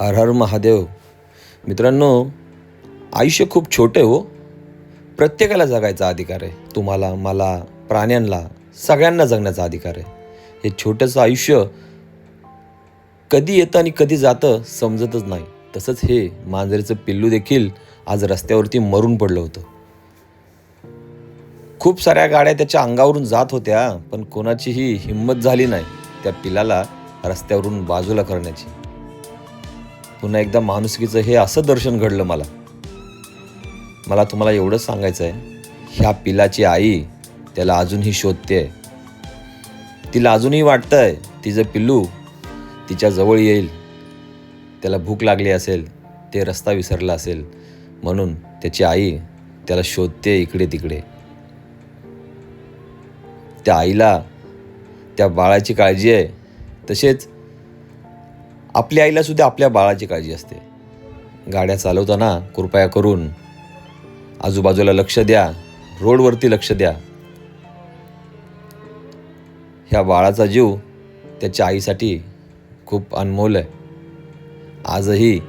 हर हर महादेव. मित्रांनो आयुष्य खूप छोटे हो. प्रत्येकाला जगायचा अधिकार आहे. तुम्हाला मला प्राण्यांना सगळ्यांना जगण्याचा अधिकार आहे. हे छोटंसं आयुष्य कधी येतं आणि कधी जातं समजतच नाही. तसंच हे मांजरीचं पिल्लू देखील आज रस्त्यावरती मरून पडलं होतं. खूप साऱ्या गाड्या त्याच्या अंगावरून जात होत्या पण कोणाचीही हिंमत झाली नाही त्या पिलाला रस्त्यावरून बाजूला करण्याची. पुन्हा एकदा माणुसकीचं हे असं दर्शन घडलं मला. मला तुम्हाला एवढंच सांगायचं आहे ह्या पिलाची आई त्याला अजूनही शोधते तिला अजूनही वाटतंय तिचं पिल्लू तिच्या जवळ येईल त्याला भूक लागली असेल ते रस्ता विसरला असेल म्हणून त्याची आई त्याला शोधते इकडे तिकडे. त्या आईला त्या बाळाची काळजी आहे तसेच आपल्या आईला सुद्धा आपल्या बाळाची काळजी असते. गाड्या चालवताना कृपया करून आजूबाजूला लक्ष द्या रोडवरती लक्ष द्या. ह्या बाळाचा जीव त्याच्या आईसाठी खूप अनमोल आहे. आजही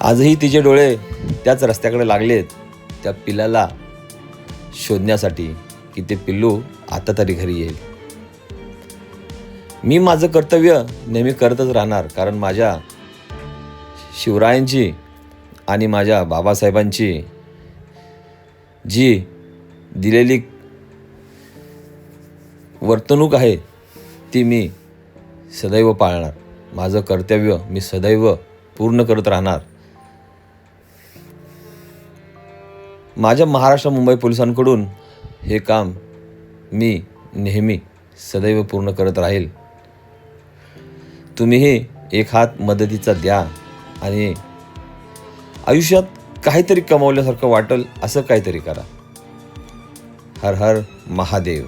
आजही तिचे डोळे त्याच रस्त्याकडे लागलेत त्या पिलाला शोधण्यासाठी की ते पिल्लू आता तरी घरी येईल. मी माझं कर्तव्य नेहमी करतच राहणार कारण माझ्या शिवरायांची आणि माझ्या बाबासाहेबांची जी दिलेली वर्तणूक आहे ती मी सदैव पाळणार. माझं कर्तव्य मी सदैव पूर्ण करत राहणार. माझ्या महाराष्ट्र मुंबई पोलिसांकडून हे काम मी नेहमी सदैव पूर्ण करत राहील. तुम्हीही एक हात मदतीचा द्या आणि आयुष्यात काहीतरी कमावल्यासारखं वाटेल असं काहीतरी करा. हर हर महादेव.